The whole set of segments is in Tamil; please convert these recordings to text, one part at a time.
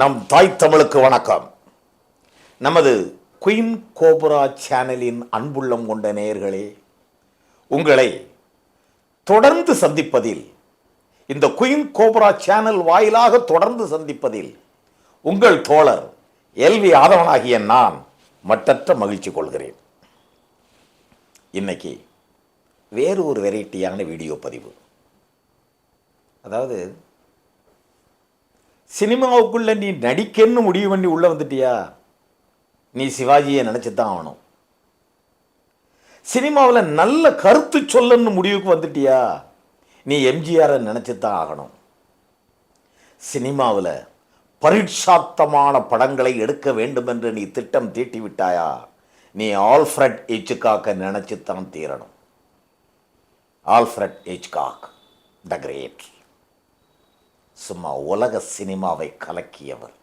நம் தாய் தமிழுக்கு வணக்கம். நமது குயின் கோபுரா சேனலின் அன்புள்ளம் கொண்ட நேயர்களே உங்களை தொடர்ந்து சந்திப்பதில் இந்த குயின் கோபுரா சேனல் வாயிலாக தொடர்ந்து சந்திப்பதில் உங்கள் தோழர் எல்வி ஆதவனாகிய நான் மட்டற்ற மகிழ்ச்சி கொள்கிறேன். இன்னைக்கு வேறு ஒரு வெரைட்டியான வீடியோ பதிவு. அதாவது சினிமாவுக்குள்ளே நீ நடிக்கன்னு முடிவு பண்ணி உள்ளே வந்துட்டியா? நீ சிவாஜியை நினச்சி தான் ஆகணும். சினிமாவில் நல்ல கருத்து சொல்லன்னு முடிவுக்கு வந்துட்டியா? நீ எம்ஜிஆரை நினச்சி தான் ஆகணும். சினிமாவில் பரிட்சாத்தமான படங்களை எடுக்க வேண்டும் என்று நீ திட்டம் தீட்டி விட்டாயா? நீ ஆல்ஃப்ரட் எச்சுக்காக்க நினைச்சு தான் தீரணும். Alfred Hitchcock the great. சும்மா உலக சினிமாவை கலக்கியவர்.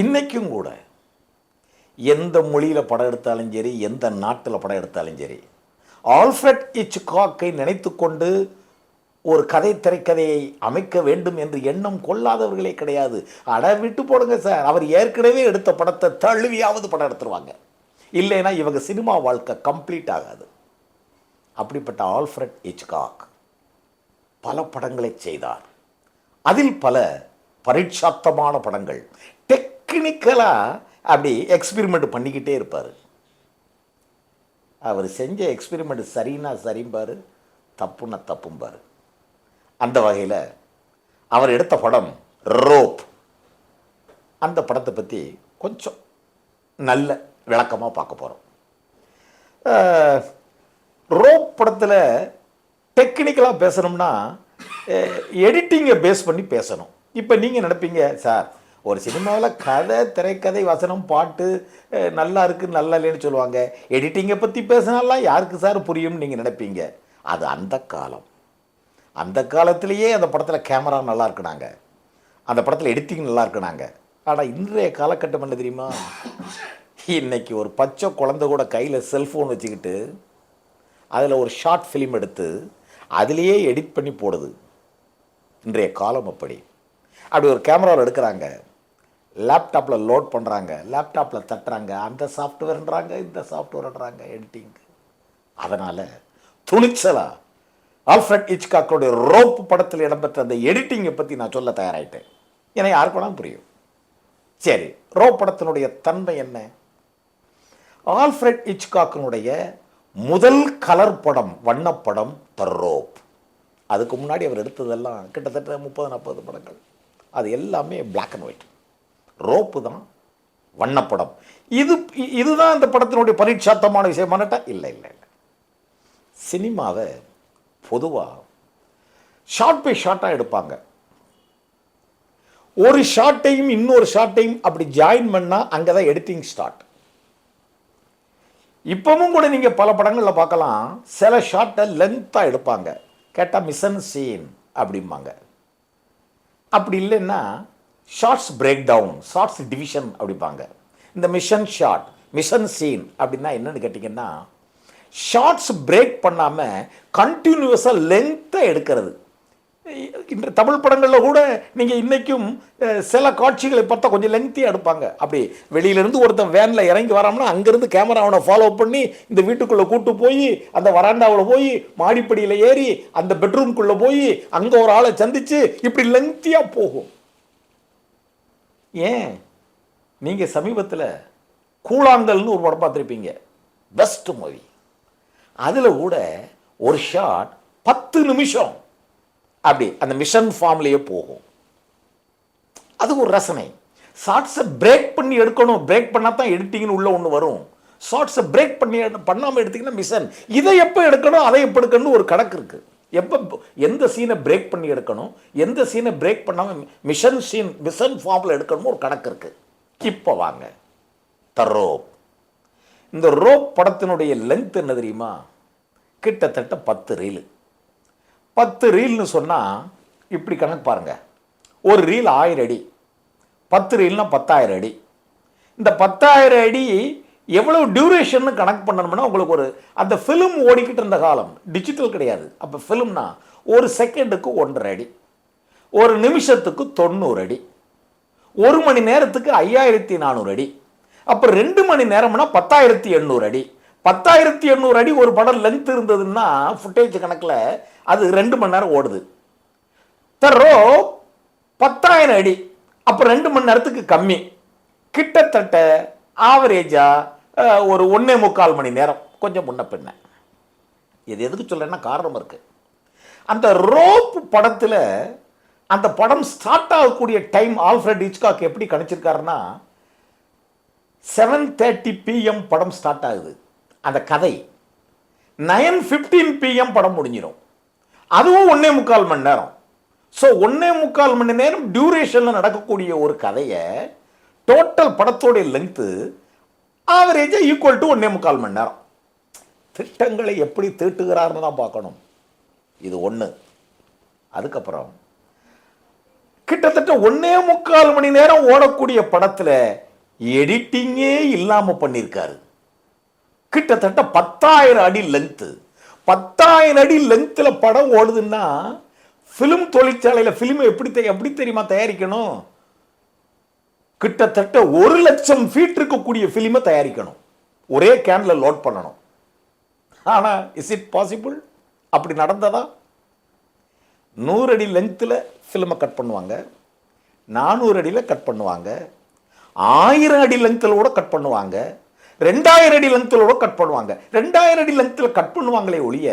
இன்றைக்கும் கூட எந்த மொழியில் படம் எடுத்தாலும் சரி எந்த நாட்டில் படம் எடுத்தாலும் சரி ஆல்ஃப்ரட் இச்காக்கை நினைத்து கொண்டு ஒரு கதை திரைக்கதையை அமைக்க வேண்டும் என்று எண்ணம் கொள்ளாதவர்களே கிடையாது. அட விட்டு போடுங்க சார். அவர் ஏற்கனவே எடுத்த படத்தை தழுவியாவது படம் எடுத்துருவாங்க. இல்லைன்னா இவங்க சினிமா வாழ்க்கை கம்ப்ளீட் ஆகாது. அப்படிப்பட்ட ஆல்ஃப்ரட் இச்காக் பல படங்களை செய்தார். அதில் பல பரீட்சாத்தமான படங்கள். டெக்னிக்கலாக அப்படி எக்ஸ்பிரிமெண்ட் பண்ணிக்கிட்டே இருப்பார். அவர் செஞ்ச எக்ஸ்பிரிமெண்ட் சரின்னா சரிம்பார் தப்புன்னா தப்பும்பார். அந்த வகையில் அவர் எடுத்த படம் ரோப் அந்த படத்தை பற்றி கொஞ்சம் நல்ல விளக்கமாக பார்க்க போகிறோம் ரோப் படத்தில் டெக்னிக்கலாக பேசணும்னா எடிட்டிங்கை பேஸ் பண்ணி பேசணும். இப்போ நீங்கள் நினைப்பீங்க சார் ஒரு சினிமாவில் கதை திரைக்கதை வசனம் பாட்டு நல்லா இருக்குது நல்லா இல்லைன்னு சொல்லுவாங்க. எடிட்டிங்கை பற்றி பேசினாலாம் யாருக்கு சார் புரியும்னு நீங்கள் நினைப்பீங்க. அது அந்த காலம். அந்த காலத்திலேயே அந்த படத்தில் கேமரா நல்லா இருக்குனாங்க. அந்த படத்தில் எடிட்டிங் நல்லா இருக்குனாங்க. ஆனால் இன்றைய காலகட்டம் என்ன தெரியுமா? இன்னைக்கு ஒரு பச்சை குழந்தை கூட கையில் செல்ஃபோன் வச்சுக்கிட்டு அதில் ஒரு ஷார்ட் ஃபிலிம் எடுத்து அதிலேயே எடிட் பண்ணி போடுது. இன்றைய காலம் அப்படி. அப்படி ஒரு கேமராவில் எடுக்கிறாங்க. லேப்டாப்பில் லோட் பண்ணுறாங்க லேப்டாப்பில் தட்டுறாங்க. அந்த சாஃப்ட்வேர்ன்றாங்க இந்த சாஃப்ட்வேர்ன்றாங்க எடிட்டிங் அதனால் துணிச்சலா ஆல்ஃப்ரட் இச்காக்கோடைய ரோப் படத்தில் இடம்பெற்ற அந்த எடிட்டிங்கை பற்றி நான் சொல்ல தயாராகிட்டேன் ஏன்னா யாருக்கு வேணாலும் புரியும். சரி ரோப் படத்தினுடைய தன்மை என்ன? ஆல்ஃப்ரெட் இச்காக்கினுடைய முதல் கலர் படம் வண்ணப்படம் த ரோ அதுக்கு முன்னாடி அவர் எடுத்ததெல்லாம் கிட்டத்தட்ட முப்பது நாற்பது படங்கள். அது எல்லாமே பிளாக் அண்ட் ஒயிட் ரோப்பு தான் வண்ணப்படம். இது இதுதான் இந்த படத்தினுடைய பரீட்சாத்தமான விஷயமானட்டா இல்லை இல்லை இல்லை. சினிமாவை பொதுவாக ஷார்ட் பை ஷார்ட்டாக எடுப்பாங்க. ஒரு ஷார்ட்டையும் இன்னொரு ஷார்ட்டையும் அப்படி ஜாயின் பண்ணால் அங்கே தான் எடிட்டிங் ஸ்டார்ட் இப்பவும் கூட நீங்கள் பல படங்களில் பார்க்கலாம். சில ஷார்ட்டை லென்த்தாக எடுப்பாங்க. கேட்டால் மிஷன் சீன் அப்படிம்பாங்க. அப்படி இல்லைன்னா shots break down shots division அப்படிப்பாங்க இந்த மிஷன் ஷார்ட் மிஷன் சீன் அப்படின்னா என்னென்னு கேட்டிங்கன்னா ஷார்ட்ஸ் பிரேக் பண்ணாமல் கண்டினியூஸாக லென்த்தாக எடுக்கிறது. இன்று தமிழ் படங்களில் கூட நீங்கள் இன்றைக்கும் சில காட்சிகளை பார்த்தா கொஞ்சம் லெங்க்த்தியாக எடுப்பாங்க. அப்படி வெளியிலேருந்து ஒருத்தன் வேனில் இறங்கி வராமனா அங்கேருந்து கேமரா அவனை ஃபாலோ பண்ணி இந்த வீட்டுக்குள்ளே கூட்டு போய் அந்த வராண்டாவில் போய் மாடிப்படியில் ஏறி அந்த பெட்ரூம்குள்ளே போய் அங்கே ஒரு ஆளை சந்தித்து இப்படி லெங்க்த்தியாக போகும். ஏன்? நீங்கள் சமீபத்தில் கூழாங்கல்னு ஒரு படம் பார்த்துருப்பீங்க. பெஸ்ட் மூவி அதில் கூட ஒரு ஷாட் பத்து நிமிஷம். அப்படி அந்த மிஷன் ஃபார்ம்லேயே போகும். அது ஒரு ரசனை. ஷார்ட்ஸை பிரேக் பண்ணி எடுக்கணும். பிரேக் பண்ணால் தான் எடிட்டிங்னு உள்ள ஒன்று வரும். ஷார்ட்ஸை பிரேக் பண்ணி பண்ணாமல் எடுத்தீங்கன்னா மிஷன் இதை எப்போ எடுக்கணும் அதை எப்போ எடுக்கணும்னு ஒரு கணக்கு இருக்குது எப்போ எந்த சீனை பிரேக் பண்ணி எடுக்கணும் எந்த சீனை பிரேக் பண்ணாமல் மிஷன் சீன் மிஷன் ஃபார்மில் எடுக்கணும்னு ஒரு கணக்கு இருக்குது இப்போ வாங்க. த ரோப் இந்த ரோப் படத்தினுடைய லென்த் என்ன தெரியுமா? கிட்டத்தட்ட பத்து ரீலு பத்து ரீல்னு சொன்னால் இப்படி கணக்கு பாருங்கள் ஒரு ரீல் ஆயிரம் அடி. பத்து ரீல்னா பத்தாயிரம் அடி. இந்த பத்தாயிரம் அடி எவ்வளோ டியூரேஷன் கணக்கு பண்ணணும்னா உங்களுக்கு ஒரு அந்த ஃபிலிம் ஓடிக்கிட்டு இருந்த காலம் டிஜிட்டல் கிடையாது. அப்போ ஃபிலிம்னா ஒரு செகண்டுக்கு ஒன்றரை அடி. ஒரு நிமிஷத்துக்கு தொண்ணூறு அடி. ஒரு மணி நேரத்துக்கு ஐயாயிரத்தி நானூறு அடி. அப்போ ரெண்டு மணி நேரம்னா பத்தாயிரத்தி எண்ணூறு அடி. பத்தாயிரத்தி எண்ணூறு அடி ஒரு படம் லென்த் இருந்ததுன்னா ஃபுட்டேஜ் கணக்கில் அது ரெண்டு மணி நேரம் ஓடுது. தர்றோ பத்தாயிரம் அடி அப்போ ரெண்டு மணி நேரத்துக்கு கம்மி. கிட்டத்தட்ட ஆவரேஜாக ஒரு ஒன்றே முக்கால் மணி நேரம். கொஞ்சம் முன்ன பின்ன. இது எதுக்கு சொல்றேன்னா காரணம் இருக்குது அந்த ரோப் படத்தில் அந்த படம் ஸ்டார்ட் ஆகக்கூடிய டைம் ஆல்ஃப்ரெட் ஹிச்காக் எப்படி கணிச்சிருக்காருன்னா செவன் தேர்ட்டி பிஎம் படம் ஸ்டார்ட் ஆகுது. அந்த கதை. நைன் ஃபிஃப்டீன் பிஎம் படம் முடிஞ்சிடும் அதுவும் ஒன்றே முக்கால் மணி நேரம். ஸோ ஒன்றே முக்கால் மணி நேரம் டியூரேஷனில் நடக்கக்கூடிய ஒரு கதையை டோட்டல் படத்தோடைய லென்த்து ஆவரேஜாக ஈக்குவல் டு ஒன்றே முக்கால் மணி நேரம். திட்டங்களை எப்படி தீட்டுகிறார்னு தான் பார்க்கணும். இது ஒன்று அதுக்கப்புறம் கிட்டத்தட்ட ஒன்னே முக்கால் மணி நேரம் ஓடக்கூடிய படத்தில் எடிட்டிங்கே இல்லாமல் பண்ணியிருக்காரு. கிட்டத்தட்ட பத்தாயிரம் அடி லென்த்து பத்தாயிரம் அடி லென்த்தில் படம் ஓடுதுன்னா ஃபிலிம் தொழிற்சாலையில் ஃபிலிம் எப்படி எப்படி தெரியுமா தயாரிக்கணும்? கிட்டத்தட்ட ஒரு லட்சம் ஃபீட் இருக்கக்கூடிய ஃபிலிமை தயாரிக்கணும். ஒரே கேன்ல லோட் பண்ணணும். ஆனால் இஸ் இட் பாசிபிள் அப்படி நடந்ததா? நூறு அடி லென்த்தில் ஃபிலிமை கட் பண்ணுவாங்க. நானூறு அடியில் கட் பண்ணுவாங்க. ஆயிரம் அடி லென்த்தில் கூட கட் பண்ணுவாங்க. ரெண்டாயிரம் அடி லென்த்தில் கூட கட் பண்ணுவாங்க. ரெண்டாயிரம் அடி லென்த்தில் கட் பண்ணுவாங்களே ஒழிய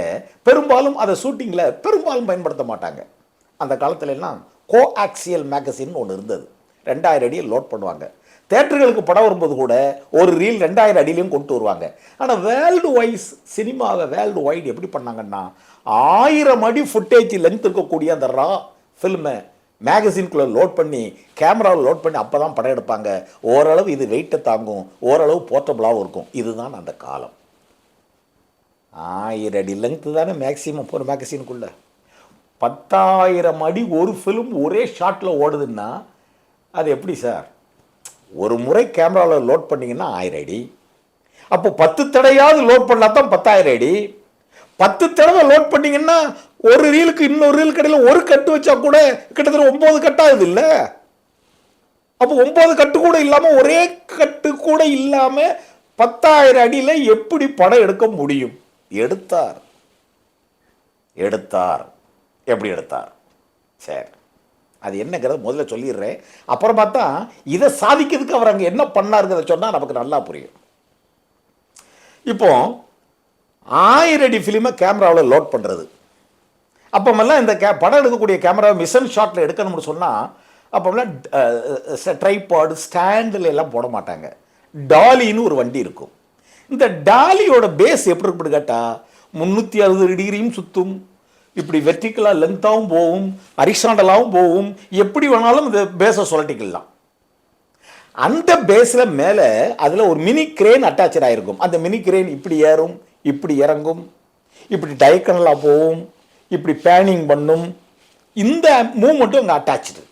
பெரும்பாலும் அதை ஷூட்டிங்கில் பெரும்பாலும் பயன்படுத்த மாட்டாங்க. அந்த காலத்துல எல்லாம் கோ ஆக்சியல் மேகசின் ஒன்று இருந்தது. ரெண்டாயிரம் அடியை லோட் பண்ணுவாங்க. தேட்டர்களுக்கு படம் வரும்போது கூட ஒரு ரீல் ரெண்டாயிரம் அடியிலையும் கொண்டு வருவாங்க. ஆனால் வேர்ல்டு வைஸ் சினிமாவை வேர்ல்டு வைடு எப்படி பண்ணாங்கன்னா ஆயிரம் அடி ஃபுட்டேஜ் லென்த் இருக்கக்கூடிய அந்த ரா ஃபில்மை மேகசின்குள்ளே லோட் பண்ணி கேமராவில் லோட் பண்ணி அப்போ தான் படம் எடுப்பாங்க. ஓரளவு இது வெயிட்டை தாங்கும். ஓரளவு போர்ட்டபுளாகவும் இருக்கும். இதுதான் அந்த காலம். ஆயிரம் அடி லென்த்து தானே மேக்ஸிமம் ஒரு மேகசினுக்குள்ளே பத்தாயிரம் அடி ஒரு ஃபிலிம் ஒரே ஷாட்டில் ஓடுதுன்னா அது எப்படி சார்? ஒரு முறை கேமராவில் லோட் பண்ணிங்கன்னா ஆயிரம் அடி. அப்போ பத்து தடையாவது லோட் பண்ணால் தான் பத்தாயிரம் அடி. பத்து தடவை லோட் பண்ணிங்கன்னா ஒரு ரீலுக்கு இன்னொரு ரீல் கடையில் ஒரு கட்டு வச்சா கூட கிட்டத்தட்ட ஒம்பது கட்டாகுது இல்லை. அப்போ ஒன்பது கட்டு கூட இல்லாமல் ஒரே கட்டு கூட இல்லாமல் பத்தாயிரம் அடியில் எப்படி படம் எடுக்க முடியும்? எடுத்தார். எடுத்தார். எப்படி எடுத்தார்? சரி. அது என்னங்கிறத முதல்ல சொல்லிடுறேன். அப்புறம் பார்த்தா இதை சாதிக்கிறதுக்கு அவர் அங்கே என்ன பண்ணாருங்கிறத சொன்னால் நமக்கு நல்லா புரியும். இப்போ ஆயிரம் அடி ஃபிலிமை கேமராவில் லோட் பண்ணுறது அப்போமெல்லாம் இந்த கே படம் எடுக்கக்கூடிய கேமராவை மிஷன் ஷாட்டில் எடுக்கணும்னு சொன்னால் அப்போமெல்லாம் ட்ரைபாடு ஸ்டாண்டில் எல்லாம் போட மாட்டாங்க. டாலின்னு ஒரு வண்டி இருக்கும். இந்த டாலியோட பேஸ் எப்படி இருக்குன்னு கேட்டால் முந்நூற்றி அறுபது டிகிரியும் சுற்றும் இப்படி வெர்டிக்கலாக லென்த்தாகவும் போகும் அரிசாண்டலாகவும் போகும். எப்படி வேணாலும் இந்த பேஸை சுழட்டிக்கலாம். அந்த பேஸில் மேலே அதில் ஒரு மினி கிரேன் அட்டாச்சட் ஆகிருக்கும் அந்த மினி கிரேன் இப்படி ஏறும் இப்படி இறங்கும். இப்படி டைக்கனலாக போகும். இப்படி பேனிங் பண்ணும். இந்த மூமெண்ட்டும் அங்கே அட்டாச்சு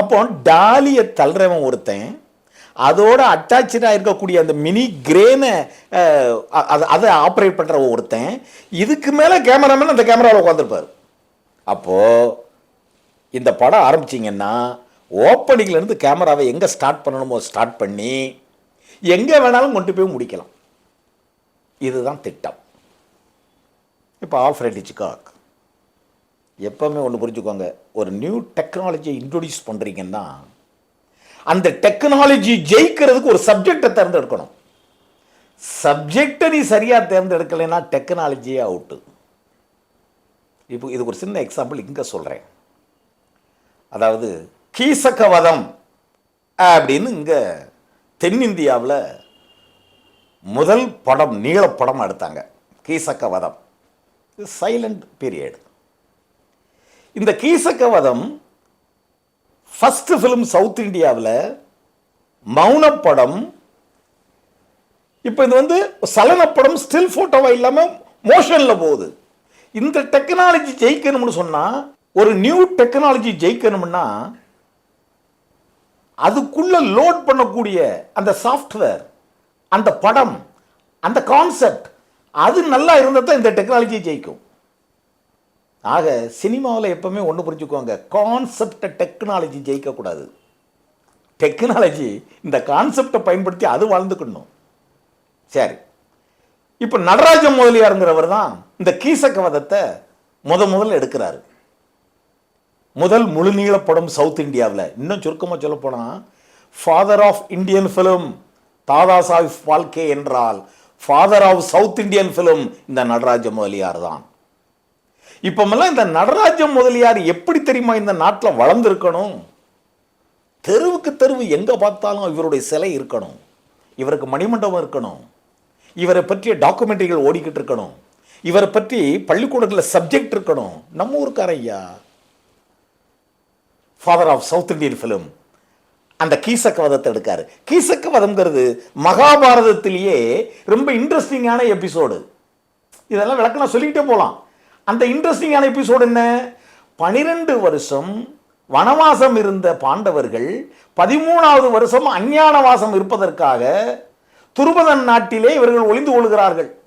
அப்போ டாலியை தள்ளுறவன் ஒருத்தன் அதோட அட்டாச்சாக இருக்கக்கூடிய அந்த மினி கிரேனை அதை அதை ஆப்ரேட் பண்ணுற ஒருத்தன் இதுக்கு மேலே கேமராமேன் அந்த கேமராவில் உட்காந்துருப்பார் அப்போது இந்த படம் ஆரம்பிச்சிங்கன்னா ஓப்பனிங்லேருந்து கேமராவை எங்கே ஸ்டார்ட் பண்ணணுமோ ஸ்டார்ட் பண்ணி எங்கே வேணாலும் கொண்டு போய் முடிக்கலாம். இதுதான் திட்டம். இப்போ ஆல்ஃப்ரெட் ஹிச்காக் எப்பவுமே ஒன்று புரிஞ்சுக்கோங்க. ஒரு நியூ டெக்னாலஜியை இன்ட்ரொடியூஸ் பண்ணுறீங்கன்னா அந்த டெக்னாலஜி ஜெயிக்கிறதுக்கு ஒரு சப்ஜெக்டை தேர்ந்தெடுக்கணும். சப்ஜெக்டை நீ சரியாக தேர்ந்தெடுக்கலைன்னா டெக்னாலஜியே அவுட்டு இப்போ இதுக்கு ஒரு சின்ன எக்ஸாம்பிள் இங்கே சொல்கிறேன் அதாவது கீசக்கவதம் அப்படின்னு இங்கே தென்னிந்தியாவில் முதல் படம் நீளப்படம் எடுத்தாங்க. கீசக்கவதம் சைலண்ட் பீரியட் இந்த கீசக்கவதம் ஃபஸ்ட்டு ஃபிலிம் சவுத் இந்தியாவில் மௌனப்படம். இப்போ இது வந்து சலனப்படம் ஸ்டில் ஃபோட்டோவாக இல்லாமல் மோஷனில் போகுது. இந்த டெக்னாலஜி ஜெயிக்கணும்னு சொன்னால் ஒரு நியூ டெக்னாலஜி ஜெயிக்கணும்னா அதுக்குள்ள லோட் பண்ணக்கூடிய அந்த சாஃப்ட்வேர் அந்த படம் அந்த கான்செப்ட் அது நல்லா இருந்தால் தான் இந்த டெக்னாலஜி ஜெயிக்கும். ஆக சினிமாவில் எப்போவுமே ஒன்று புரிஞ்சுக்கோங்க கான்செப்டை டெக்னாலஜி ஜெயிக்கக்கூடாது. டெக்னாலஜி இந்த கான்செப்டை பயன்படுத்தி அது வாழ்ந்துக்கணும். சரி. இப்போ நடராஜ முதலியாருங்கிறவர் தான் இந்த கீசக்கவதத்தை முத முதல்ல எடுக்கிறாரு. முதல் முழுநீள படம் சவுத் இந்தியாவில் இன்னும் சுருக்கமாக சொல்ல போனால் father of Indian film Dada Saheb Phalke என்றால் father of south Indian film இந்த நடராஜ முதலியார் தான். இப்பமெல்லாம் இந்த நடராஜ முதலியார் எப்படி தெரியுமா இந்த நாட்டில் வளர்ந்துருக்கணும்? தெருவுக்கு தெருவு எங்கே பார்த்தாலும் இவருடைய சிலை இருக்கணும். இவருக்கு மணிமண்டபம் இருக்கணும். இவரை பற்றிய டாக்குமெண்ட்ரிகள் ஓடிக்கிட்டு இருக்கணும். இவரை பற்றி பள்ளிக்கூடத்தில் சப்ஜெக்ட் இருக்கணும். நம்ம ஊருக்கார ஐயா. Father of south Indian film அந்த கீசக்கவதத்தை எடுக்காரு. கீசக்கவதம்ங்கிறது மகாபாரதத்திலேயே ரொம்ப இன்ட்ரெஸ்டிங்கான எபிசோடு இதெல்லாம் விளக்கம் சொல்லிக்கிட்டே போகலாம் அந்த இன்ட்ரெஸ்டிங்கான எபிசோடு என்ன? பனிரெண்டு வருஷம் வனவாசம் இருந்த பாண்டவர்கள் பதிமூணாவது வருஷம் அஞ்ஞானவாசம் இருப்பதற்காக துருபதன் நாட்டிலே இவர்கள் ஒளிந்து கொள்கிறார்கள்.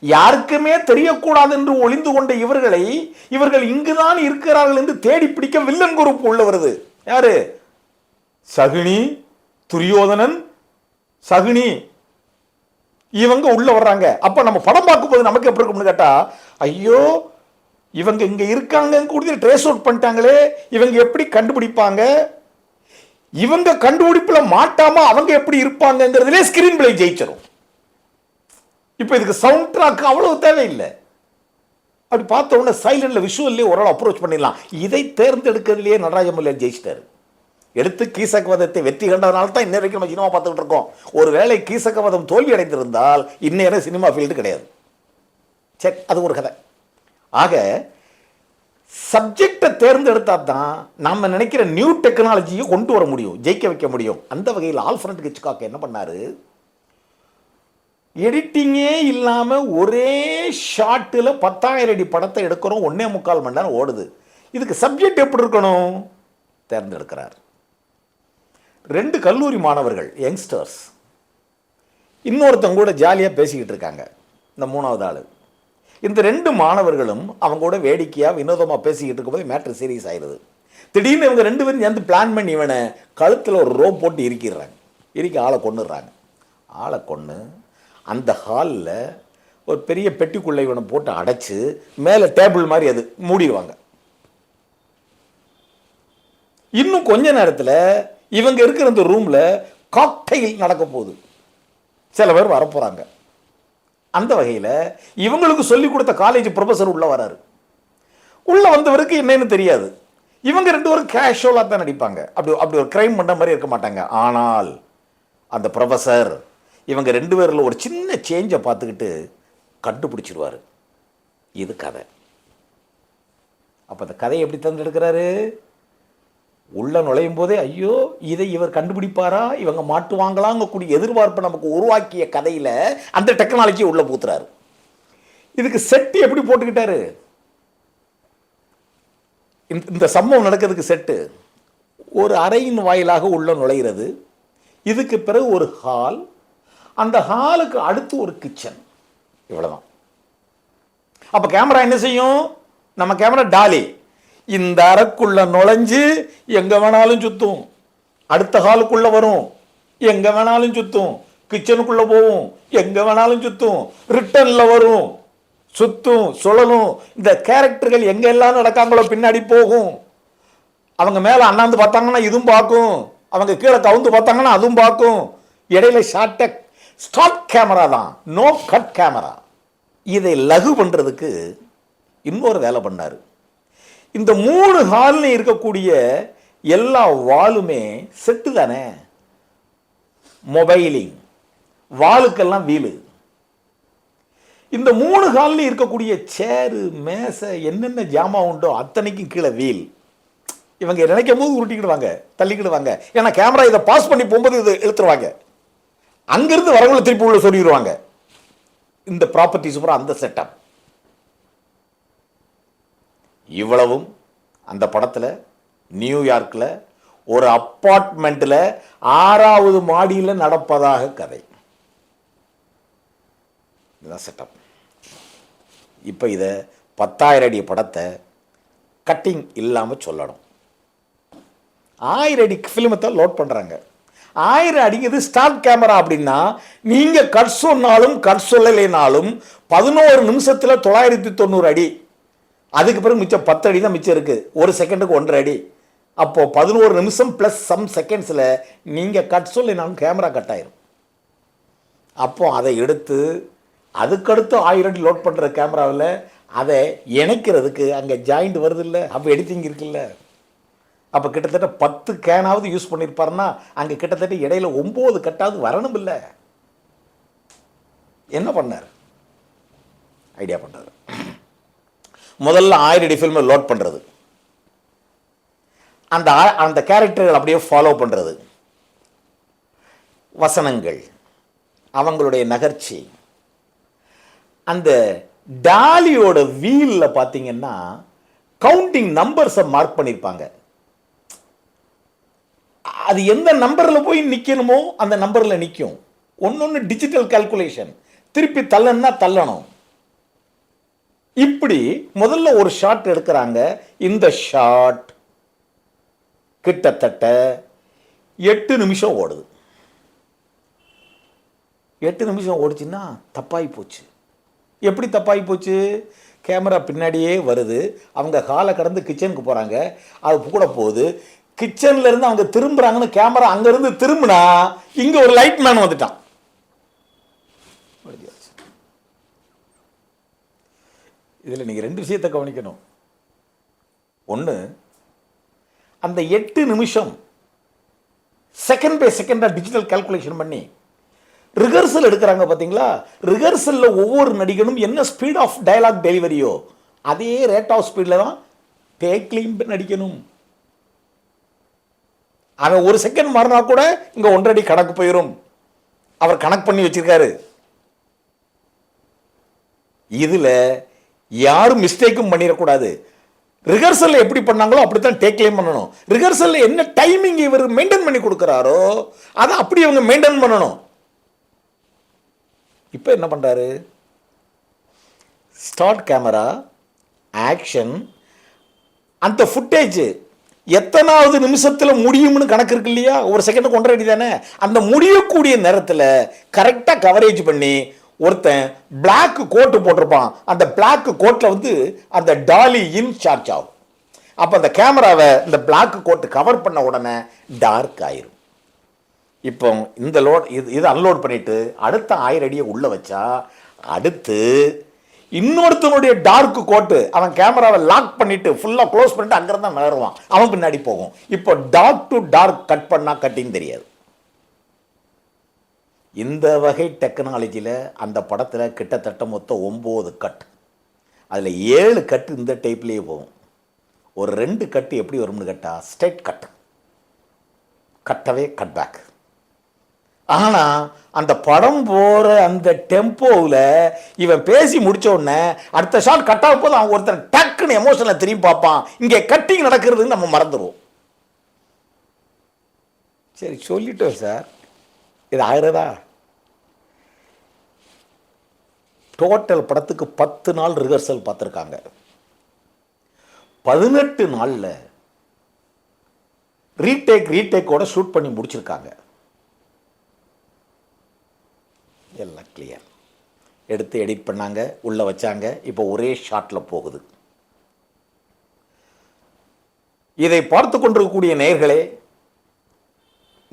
யாருக்குமே தெரியக்கூடாது என்று ஒளிந்து கொண்ட இவர்களை இவர்கள் இங்குதான் இருக்கிறார்கள் என்று தேடி பிடிக்க வில்லன் குரூப் உள்ள வருது. யாரு? சகுனி துரியோதனன் சகுனி. இவங்க உள்ள வர்றாங்க. அப்ப நம்ம படம் பார்க்கும்போது நமக்கு எப்படி இருக்கும்னு கேட்டா ஐயோ இவங்க இங்க இருக்காங்கன்னு கூட ட்ரேஸ் அவுட் பண்ணிட்டாங்களே இவங்க எப்படி கண்டுபிடிப்பாங்க? இவங்க கண்டுபிடிப்புல மாட்டாம அவங்க எப்படி இருப்பாங்கங்கிறதுலே ஸ்கிரீன் பிளே ஜெயிச்சிடும் இப்போ இதுக்கு சவுண்ட் ட்ராக் அவ்வளவு தேவையில்லை. அப்படி பார்த்த உடனே சைலண்ட்ல விஷுவல்லே ஓரளவு அப்ரோச் பண்ணிடலாம். இதை தேர்ந்தெடுக்கிறதுலேயே நடராஜமல்லியார் ஜெயிச்சிட்டாரு. எடுத்து கீசகவதத்தை வெற்றி கண்டதுனால தான் இன்ன வரைக்கும் நம்ம சினிமா பார்த்துக்கிட்டு இருக்கோம். ஒருவேளை கீசகவதம் தோல்வி அடைந்திருந்தால் இந்நேரம் சினிமா ஃபீல்டு கிடையாது. சரி அது ஒரு கதை. ஆக சப்ஜெக்டை தேர்ந்தெடுத்தா தான் நம்ம நினைக்கிற நியூ டெக்னாலஜியை கொண்டு வர முடியும் ஜெயிக்க வைக்க முடியும். அந்த வகையில் ஆல்ஃபரண்ட் ஹிச்காக் என்ன பண்ணாரு? எடிட்டிங்கே இல்லாமல் ஒரே ஷாட்டில் பத்தாயிரம் அடி படத்தை எடுக்கிறோம் ஒன்னே முக்கால் மணி நேரம் ஓடுது. இதுக்கு சப்ஜெக்ட் எப்படி இருக்கணும்? தேர்ந்தெடுக்கிறார். ரெண்டு கல்லூரி மாணவர்கள் யங்ஸ்டர்ஸ் இன்னொருத்தங்க கூட ஜாலியாக பேசிக்கிட்டு இருக்காங்க இந்த மூணாவது ஆள். இந்த ரெண்டு மாணவர்களும் அவங்க கூட வேடிக்கையாக வினோதமாக பேசிக்கிட்டு இருக்கும்போது மேட்ரு சீரியஸ் ஆயிடுது திடீர்னு இவங்க ரெண்டு பேரும் சேர்ந்து பிளான் பண்ணி இவனை கழுத்தில் ஒரு ரோப் போட்டு இறுக்கிடுறாங்க. இறுக்கி ஆளை கொண்டுடுறாங்க ஆளை கொன்று அந்த ஹாலில் ஒரு பெரிய பெட்டிக்குள்ளே இவனை போட்டு அடைச்சி மேலே டேபிள் மாதிரி அது மூடிடுவாங்க. இன்னும் கொஞ்ச நேரத்தில் இவங்க இருக்கிற அந்த ரூமில் காக்டைல் நடக்க போகுது. சில பேர் வரப்போகிறாங்க அந்த வகையில் இவங்களுக்கு சொல்லிக் கொடுத்த காலேஜ் ப்ரொஃபஸர் உள்ளே வராரு. உள்ளே வந்தவருக்கு என்னன்னு தெரியாது. இவங்க ரெண்டு பேரும் கேஷுவலாக தான் நடிப்பாங்க. அப்படி அப்படி ஒரு க்ரைம் பண்ண மாதிரி இருக்க மாட்டாங்க. ஆனால் அந்த ப்ரொஃபஸர் இவங்க ரெண்டு பேரில் ஒரு சின்ன சேஞ்சை பார்த்துக்கிட்டு கண்டுபிடிச்சிருவார். இது கதை. அப்போ அந்த கதையை எப்படி தந்தெடுக்கிறாரு உள்ள நுழையும் போதே ஐயோ இதை இவர் கண்டுபிடிப்பாரா? இவங்க மாட்டுவாங்களாங்க கூடிய எதிர்பார்ப்பை நமக்கு உருவாக்கிய கதையில் அந்த டெக்னாலஜியை உள்ள பூத்துறாரு இதுக்கு செட்டு எப்படி போட்டுக்கிட்டாரு? இந்த- இந்த சம்பவம் நடக்கிறதுக்கு செட்டு ஒரு அறையின் வாயிலாக உள்ள நுழைகிறது. இதுக்கு பிறகு ஒரு ஹால் அந்த ஹாலுக்கு அடுத்து ஒரு கிச்சன் இவ்வளோதான் அப்போ கேமரா என்ன செய்யும்? நம்ம கேமரா டாலி. இந்த அறக்குள்ள நுழைஞ்சு எங்க வேணாலும் சுத்தும். அடுத்த ஹாலுக்குள்ள வரும். எங்க வேணாலும் சுத்தும். கிச்சனுக்குள்ள போகும் எங்க வேணாலும் சுத்தும். ரிட்டனில் வரும். சுத்தும் சுழலும். இந்த கேரக்டர்கள் எங்க எல்லாம் நடக்காங்களோ பின்னாடி போகும். அவங்க மேல அண்ணாந்து பார்த்தாங்கன்னா இதுவும் பார்க்கும். அவங்க கீழே கவுந்து பார்த்தாங்கன்னா அதுவும் பார்க்கும். இடையில ஷார்ட்ட ஸ்டாப் கேமரா தான். நோ கட் கேமரா இதை லகு பண்றதுக்கு இன்னொரு வேலை பண்ணாரு. இந்த மூணு ஹால்ல இருக்கக்கூடிய எல்லா வாலுமே செட்டு தானே? மொபைலிங். வாலுக்கெல்லாம் வீலு. இந்த மூணு ஹால்ல இருக்கக்கூடிய சேரு மேசை என்னென்ன ஜாமான் உண்டோ அத்தனைக்கும் கீழே வீல். இவங்க நினைக்கும் போது உருட்டிக்கிடுவாங்க தள்ளிக்கிடுவாங்க. ஏன்னா கேமரா இதை பாஸ் பண்ணி போகும்போது இதை இழுத்துருவாங்க. அங்கிருந்து வரவங்களை திருப்பி உள்ள சொல்லிடுவாங்க இந்த ப்ராப்பர்ட்டிஸ் பூரா அந்த செட்டப் இவ்வளவும் அந்த படத்தில் நியூயார்க்கில் ஒரு அப்பார்ட்மெண்ட்டில் ஆறாவது மாடியில் நடப்பதாக கதை. இதுதான் செட்டப் இப்போ இதை பத்தாயிரம் அடி படத்தை கட்டிங் இல்லாமல் சொல்லணும். ஆயிரம் அடி ஃபிலிமத்தை லோட் பண்ணுறாங்க ஆயிரம் அடிக்கிறது ஸ்டார்ட் கேமரா அப்படின்னா நீங்கள் கட் சொன்னாலும் கட் சொல்லலைனாலும் பதினோரு நிமிஷத்தில் தொள்ளாயிரத்தி தொண்ணூறு அடி அதுக்கு பிறகு மிச்சம் பத்து அடி தான் மிச்சம் இருக்குது ஒரு செகண்டுக்கு ஒன்றரை அடி. அப்போது பதினோரு நிமிஷம் ப்ளஸ் சம் செகண்ட்ஸில் நீங்கள் கட் சொல்லினாலும் கேமரா கட் ஆயிரும். அப்போ அதை எடுத்து அதுக்கடுத்து ஆயிரம் அடி லோட் பண்ணுற கேமராவில் அதை இணைக்கிறதுக்கு அங்கே ஜாயிண்ட் வருது இல்லை அப்போ எடிட்டிங் இருக்குல்ல? அப்போ கிட்டத்தட்ட பத்து கேனாவது யூஸ் பண்ணியிருப்பாருன்னா அங்கே கிட்டத்தட்ட இடையில ஒம்பது கட்டாவது வரணும் இல்லை என்ன பண்ணார்? ஐடியா பண்ணுறாரு முதல்ல ஆயிரம் அடி ஃபில்மை லோட் பண்ணுறது அந்த ஆ- அந்த கேரக்டர்கள் அப்படியே ஃபாலோ பண்ணுறது வசனங்கள் அவங்களுடைய நகர்ச்சி. அந்த டாலியோட வீலில் பார்த்தீங்கன்னா கவுண்டிங் நம்பர்ஸை மார்க் பண்ணியிருப்பாங்க அது எந்த நம்பரில் போய் நிற்கணுமோ அந்த நம்பரில் நிற்கும் ஒன்று ஒன்று டிஜிட்டல் கால்குலேஷன் திருப்பி தள்ளணுன்னா தள்ளணும். இப்படி முதல்ல ஒரு ஷாட் எடுக்கிறாங்க. இந்த ஷாட் கிட்டத்தட்ட எட்டு நிமிஷம் ஓடுது. எட்டு நிமிஷம் ஓடுச்சுன்னா தப்பாகி போச்சு. எப்படி தப்பாகி போச்சு? கேமரா பின்னாடியே வருது. அவங்க காலை கடந்து கிச்சனுக்கு போகிறாங்க அது கூட போகுது. கிச்சன்லேருந்து அவங்க திரும்புகிறாங்கன்னு கேமரா அங்கேருந்து திரும்பினா இங்கே ஒரு லைட் மேன் வந்துட்டான். இதில் நீங்கள் ரெண்டு விஷயத்தை கவனிக்கணும். ஒன்று அந்த எட்டு நிமிஷம் செகண்ட் பை செகண்டாக டிஜிட்டல் கால்குலேஷன் பண்ணி ரிஹர்சல் எடுக்கிறாங்க பார்த்தீங்களா ரிஹர்சலில் ஒவ்வொரு நடிகனும் என்ன ஸ்பீட் ஆஃப் டயலாக் டெலிவரியோ அதே ரேட் ஆஃப் ஸ்பீடில் தான் டேக்லையும் நடிக்கணும். அவன் ஒரு செகண்ட் மாறினா கூட இங்கே ஒன்றடி கணக்கு போயிடும் அவர் கணக்கு பண்ணி வச்சிருக்காரு. இதில் யாரும் மிஸ்டேக்கும் பண்ணிடக்கூடாது. ரிஹர்சலில் எப்படி பண்ணாங்களோ அப்படித்தான் டேக்லையும் பண்ணணும். ரிஹர்சலில் என்ன டைமிங் இவர் மெயின்டைன் பண்ணி கொடுக்குறாரோ அதை அப்படி அவங்க மெயின்டைன் பண்ணணும். இப்போ என்ன பண்ணுறாரு ஸ்டார்ட் கேமரா ஆக்ஷன் அந்த ஃபுட்டேஜ் எத்தனாவது நிமிஷத்தில் முடியும்னு கணக்கு இருக்கு இல்லையா? ஒரு செகண்டுக்கு ஒன்றரை அடி தானே? அந்த முடியக்கூடிய நேரத்தில் கரெக்டாக கவரேஜ் பண்ணி ஒருத்தன் பிளாக் கோட்டு போட்டிருப்பான். அந்த பிளாக் கோட்டில் வந்து அந்த டாலி இன் சார்ஜ் ஆகும். அப்போ அந்த கேமராவை இந்த பிளாக் கோட்டு கவர் பண்ண உடனே டார்க் ஆயிரும். இப்போ இந்த லோட் இது இது அன்லோட் பண்ணிட்டு அடுத்த ஆயிரம் அடியை உள்ளே வச்சா அடுத்து இன்னொருத்தனுடைய டார்க் கோட்டு அவன் கேமராவை லாக் பண்ணிட்டு ஃபுல்லாக க்ளோஸ் பண்ணிட்டு அங்கேருந்து நகருவான். அவன் பின்னாடி போகும். இப்போ டார்க் டு டார்க் கட் பண்ணால் கட்டிங் தெரியாது. இந்த வகை டெக்னாலஜியில் அந்த படத்தில் கிட்டத்தட்ட மொத்தம் ஒம்பது கட் அதில் ஏழு கட்டு இந்த டைப்லேயே போகும். ஒரு ரெண்டு கட்டு எப்படி வரும்னு கேட்டால் ஸ்ட்ரெயிட் கட் கட்டவே கட் பேக் ஆனால் அந்த படம் போகிற அந்த டெம்போவில் இவன் பேசி முடித்த உடனே அடுத்த ஷாட் கட் ஆகும் போது அவன் ஒருத்தன் டக்குன்னு எமோஷனில் திரும்பி பார்ப்பான். இங்கே கட்டிங் நடக்கிறதுன்னு நம்ம மறந்துடுவோம் சரி சொல்லிட்டோம் சார். இது ஆகிறதா டோட்டல் படத்துக்கு பத்து நாள் ரிஹர்சல் பார்த்துருக்காங்க. பதினெட்டு நாளில் ரீடேக் ரீடேக்கோட ஷூட் பண்ணி முடிச்சிருக்காங்க. எல்லாம் கிளியர் எடுத்து எடிட் பண்ணாங்க உள்ளே வச்சாங்க இப்போ ஒரே ஷாட்டில் போகுது. இதை பார்த்து கொண்டிருக்கக்கூடிய நேர்களே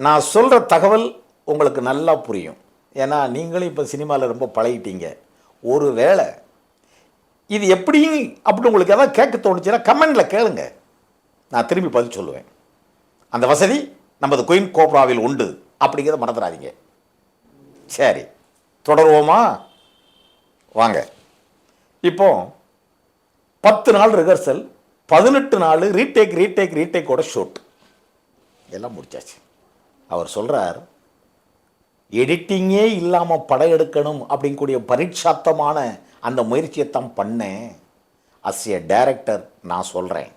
நான் சொல்கிற தகவல் உங்களுக்கு நல்லா புரியும். ஏன்னா நீங்களும் இப்போ சினிமாவில் ரொம்ப பழகிட்டீங்க. ஒரு வேளை இது எப்படியும் அப்படின்னு உங்களுக்கு எதாவது கேட்க தோணுச்சுன்னா கமெண்டில் கேளுங்க. நான் திரும்பி பதில் சொல்லுவேன். அந்த வசதி நமது கொயின் கோப்ராவில் உண்டு அப்படிங்கிறத மறந்துடாதீங்க. சரி தொடருவோமா? வாங்க. இப்போ பத்து நாள் ரிஹர்சல் பதினெட்டு நாள் ரீடேக் ரீடேக் ரீடேக்கோட ஷூட் எல்லாம் முடிச்சாச்சு. அவர் சொல்கிறார் எடிட்டிங்கே இல்லாமல் படம் எடுக்கணும் அப்படிங்கக்கூடிய பரீட்சாத்தமான அந்த முயற்சியை தான் பண்ணேன். அஸ் எ டைரக்டர் நான் சொல்கிறேன்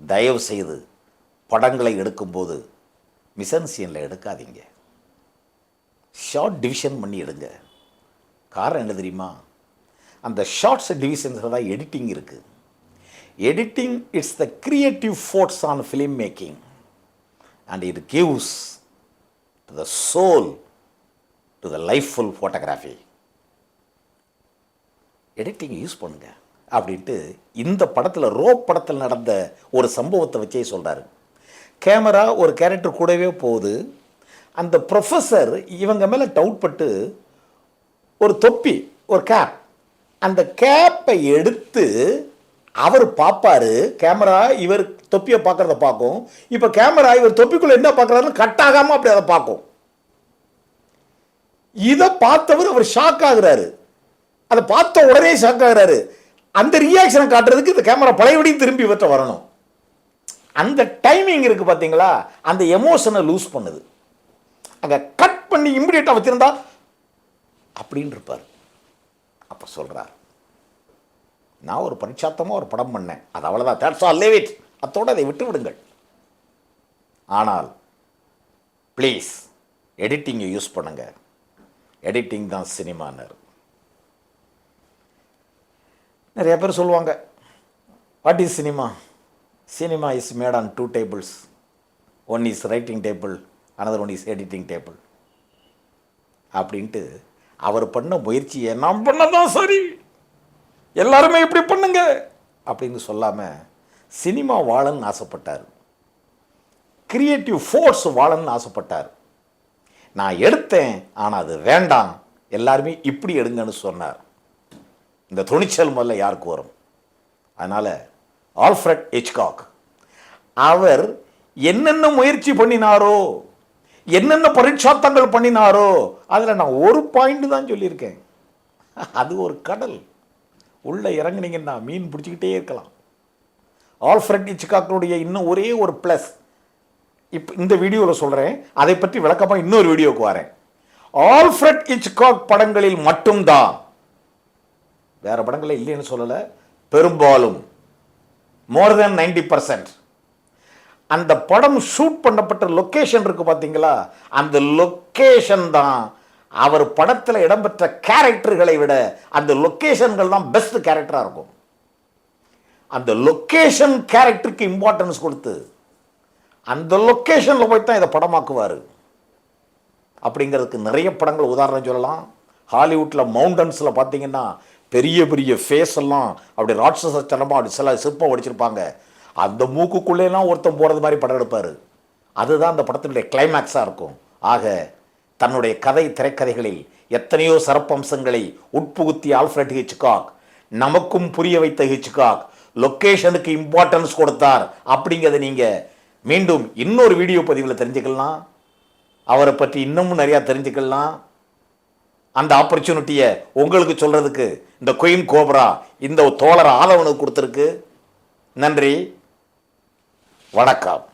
தயவு செய்து படங்களை எடுக்கும்போது மிஷன் சீனில் எடுக்காதீங்க. ஷார்ட் டிவிஷன் பண்ணி எடுங்க. காரணம் என்ன தெரியுமா? அந்த ஷார்ட்ஸ் டிவிஷன்ஸில் தான் எடிட்டிங் இருக்குது editing it's the creative force on film making and it gives the soul to the lifeful photography editing use பண்ணுங்க. அப்படின்ட்டு இந்த படத்தில் ரோ படத்தில் நடந்த ஒரு சம்பவத்தை வச்சே சொல்கிறாரு கேமரா ஒரு கேரக்டர் கூடவே போகுது. அந்த ப்ரொஃபஸர் இவங்க மேலே டவுட் பட்டு ஒரு தொப்பி ஒரு கேப் அந்த கேப்பை எடுத்து அவர் பார்ப்பாரு. கேமரா இவர் தொப்பியை பார்க்குறத பார்க்கும். இப்போ கேமரா இவர் தொப்பிக்குள்ளே என்ன பார்க்குறாருன்னு கட் ஆகாமல் அப்படி அதை பார்க்கும். இதை பார்த்தவர் அவர் ஷாக் ஆகுறாரு. அதை பார்த்த உடனே ஷாக் ஆகுறாரு. அந்த ரியாக்ஷனை காட்டுறதுக்கு இந்த கேமரா பழையபடியும் திரும்பி வற்ற வரணும். அந்த டைமிங் இருக்கு பார்த்தீங்களா அந்த எமோஷனை லூஸ் பண்ணுது. அங்கே கட் பண்ணி இம்மிடியட்டாக வச்சிருந்தா அப்படின்னு இருப்பார். அப்போ சொல்கிறார் நான் ஒரு பரிச்சாத்தமாக ஒரு படம் பண்ணேன். அது அவ்வளோதான் தேட்ஸ் ஆல் லிவ் இட் அத்தோடு அதை விட்டு விடுங்கள். ஆனால் ப்ளீஸ் எடிட்டிங்கை யூஸ் பண்ணுங்கள் எடிட்டிங் தான் சினிமானர் நிறைய பேர் சொல்லுவாங்க what is cinema cinema is made on two tables one is writing table another one is editing table அப்படின்ட்டு அவர் பண்ண முயற்சியை நாம் பண்ணதான் சரி. எல்லாருமே இப்படி பண்ணுங்க. அப்படின்னு சொல்லாமல் சினிமா வாழன்னு ஆசைப்பட்டார். கிரியேட்டிவ் ஃபோர்ஸ் வாழன்னு ஆசைப்பட்டார். நான் எடுத்தேன் ஆனால் அது வேண்டாம். எல்லாருமே இப்படி எடுங்கன்னு சொன்னார். இந்த துணிச்சல் முதல்ல யாருக்கு வரும்? அதனால் ஆல்ஃப்ரட் ஹெச்காக். அவர் என்னென்ன முயற்சி பண்ணினாரோ என்னென்ன பரீட்சாத்தங்கள் பண்ணினாரோ அதில் நான் ஒரு பாயிண்ட் தான் சொல்லியிருக்கேன். அது ஒரு கடல். உள்ளே இறங்குனீங்கன்னா மீன் பிடிச்சிக்கிட்டே இருக்கலாம். ஆல்ஃப்ரட் ஹிச்காக்னுடைய இன்னும் ஒரே ஒரு ப்ளஸ் இப்போ இந்த வீடியோவில் சொல்கிறேன் அதை பற்றி விளக்கமாக இன்னொரு வீடியோவுக்கு வரேன். ஆல்ஃப்ரட் இச்காக் படங்களில் மட்டும்தான். வேறு படங்களில் இல்லைன்னு சொல்லலை. பெரும்பாலும். மோர் தென் நைன்டி பர்சன்ட் அந்த படம் ஷூட் பண்ணப்பட்ட லொக்கேஷன் இருக்கு பார்த்தீங்களா அந்த லொக்கேஷன் தான் அவர் படத்தில் இடம்பெற்ற கேரக்டர்களை விட அந்த லொக்கேஷன்கள் தான் பெஸ்ட் கேரக்டராக இருக்கும். அந்த லொக்கேஷன் கேரக்டருக்கு இம்பார்ட்டன்ஸ் கொடுத்து அந்த லொக்கேஷனில் போய் தான் இதை படமாக்குவார். அப்படிங்கிறதுக்கு நிறைய படங்கள் உதாரணம் சொல்லலாம். ஹாலிவுட்டில் மவுண்டன்ஸில் பார்த்தீங்கன்னா பெரிய பெரிய ஃபேஸ் எல்லாம் அப்படி ராட்சசத்தனமாக அப்படி சில சிற்பம் வடிச்சிருப்பாங்க. அந்த மூக்குக்குள்ளேலாம் ஒருத்தன் போகிறது மாதிரி படம் எடுப்பார். அதுதான் அந்த படத்தினுடைய கிளைமேக்ஸாக இருக்கும். ஆக தன்னுடைய கதை திரைக்கதைகளில் எத்தனையோ சிறப்பம்சங்களை உட்புகுத்திய ஆல்ஃபிரட் ஹிச்காக் நமக்கும் புரிய வைத்த ஹிச்காக் லொக்கேஷனுக்கு இம்பார்ட்டன்ஸ் கொடுத்தார் அப்படிங்கிறத நீங்கள் மீண்டும் இன்னொரு வீடியோ பதிவில் தெரிஞ்சுக்கலாம். அவரை பற்றி இன்னமும் நிறையா தெரிஞ்சுக்கலாம். அந்த ஆப்பர்ச்சுனிட்டியை உங்களுக்கு சொல்கிறதுக்கு இந்த குயின் கோப்ரா இந்த தோழர் ஆதவனுக்கு கொடுத்துருக்கு. நன்றி. வணக்கம்.